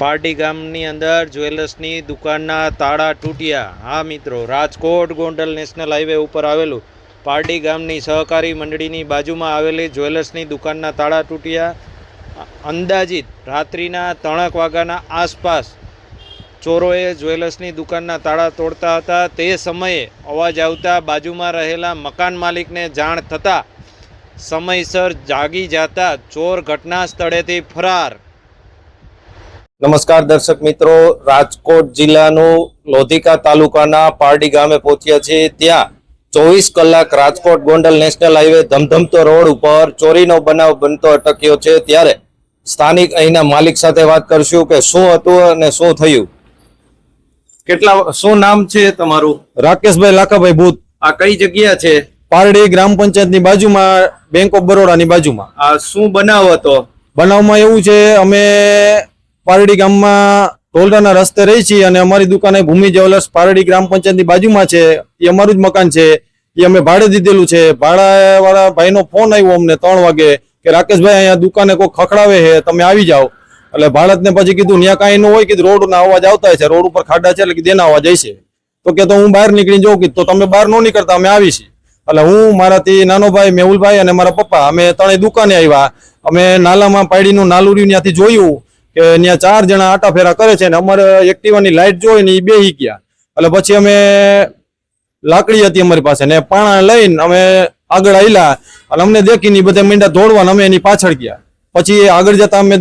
પારડી ગામની અંદર જ્વેલર્સની દુકાનના તાળા તૂટ્યા. હા મિત્રો, રાજકોટ ગોંડલ નેશનલ હાઈવે ઉપર આવેલું પારડી ગામની સહકારી મંડળીની બાજુમાં આવેલી જ્વેલર્સની દુકાનના તાળા તૂટ્યા. અંદાજિત રાત્રિના ત્રણેક વાગ્યાના આસપાસ ચોરોએ જ્વેલર્સની દુકાનના તાળા તોડતા હતા. તે સમયે અવાજ આવતા બાજુમાં રહેલા મકાન માલિકને જાણ થતાં સમયસર જાગી જતા ચોર ઘટના સ્થળેથી ફરાર નમસ્કાર દર્શક મિત્રો રાજકોટ જિલ્લાનું લોધિકા તાલુકાના પારડી ગામે પહોંચ્યા છે. ત્યાં ચોવીસ કલાક રાજકોટ ગોંડલ નેશનલ હાઈવે ધમધમતો રોડ ઉપર ચોરીનો બનાવ બનતો અટક્યો છે. ત્યારે સ્થાનિક અહીંના માલિક સાથે વાત કરશું કે શું હતું અને શું થયું. કેટલા શું નામ છે તમારું? રાકેશભાઈ લાખાભાઈ ભૂત. આ કઈ જગ્યા છે? પારડી ગ્રામ પંચાયતની બાજુમાં બેંક ઓફ બરોડાની બાજુમાં. આ શું બનાવ હતો? બનાવમાં એવું છે અમે પારડી ગામમાં ટોલરાના રસ્તે રહી છીએ અને અમારી દુકાન એ ભૂમિ જ્વેલર્સ પારડી ગ્રામ પંચાયતની બાજુમાં છે. એ અમારું જ મકાન છે. એ અમે ભાડે દીધેલું છે. ભાડાવાળા ભાઈનો ફોન આવ્યો અમને ત્રણ વાગે કે રાકેશભાઈ અહીંયા દુકાને કોઈ ખખડાવે છે, તમે આવી જાઓ. એટલે ભાડતને પછી કીધું ત્યાં કાંઈ ન હોય કીધું રોડના અવાજ આવતા છે. રોડ ઉપર ખાડા છે એટલે કીધું, એના અવાજ હશે. તો કે તો હું બહાર નીકળી જાઉં કીધું તો તમે બહાર ન નીકળતા, અમે આવીશ એટલે હું, મારાથી નાનો ભાઈ મેહુલભાઈ અને મારા પપ્પા, અમે ત્રણેય દુકાને આવ્યા. અમે નાલામાં પાડીનું નાલુરિયું ત્યાંથી જોયું. કે ત્યાં ચાર જણા આટા ફેરા કરે છે ને અમારે એક્ટિવાની લાઈટ જોઈ ને એ બેહી ગયા. એટલે પછી અમે લાકડી હતી અમારી પાસે ને પાણા લઈને અમે આગળ આવેલા અને અમને દેખીને બધા મીંડા દોડવાના અમે એની પાછળ ગયા. પછી આગળ જતા અમે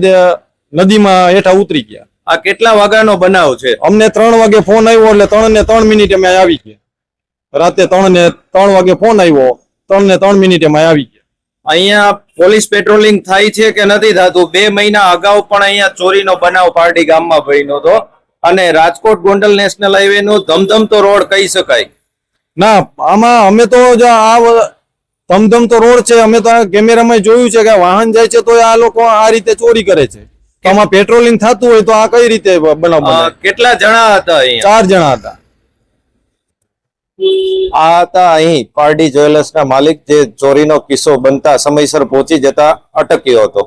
નદીમાં હેઠા ઉતરી ગયા. આ કેટલા વાગ્યાનો બનાવ છે? અમને ત્રણ વાગે ફોન આવ્યો એટલે ત્રણ ને ત્રણ મિનિટ અમે આવી ગયા. રાતે ત્રણ ને ત્રણ વાગે ફોન આવ્યો. ત્રણ ને ત્રણ મિનિટ અમે આવી ગયા. અહીંયા પોલીસ પેટ્રોલિંગ થાય છે કે નથી થતું? બે મહિના અગાઉ પણ અહીંયા ચોરીનો બનાવ પારડી ગામમાં બન્યો હતો. અને રાજકોટ ગોંડલ નેશનલ હાઈવે નો ધમધમતો રોડ કહી શકાય. ના આમાં અમે તો જો આ ધમધમતો રોડ છે અમે તો કેમેરામાં જોયું છે કે વાહન જાય છે તો આ લોકો આ રીતે ચોરી કરે છે. આમાં પેટ્રોલિંગ થતું હોય તો આ કઈ રીતે બનાવ કેટલા જણા હતા ચાર જણા હતા. આ હતા અહીં પારડી જ્વેલર્સના માલિક જે ચોરીનો કિસ્સો બનતા સમયસર પહોંચી જતા અટક્યો હતો.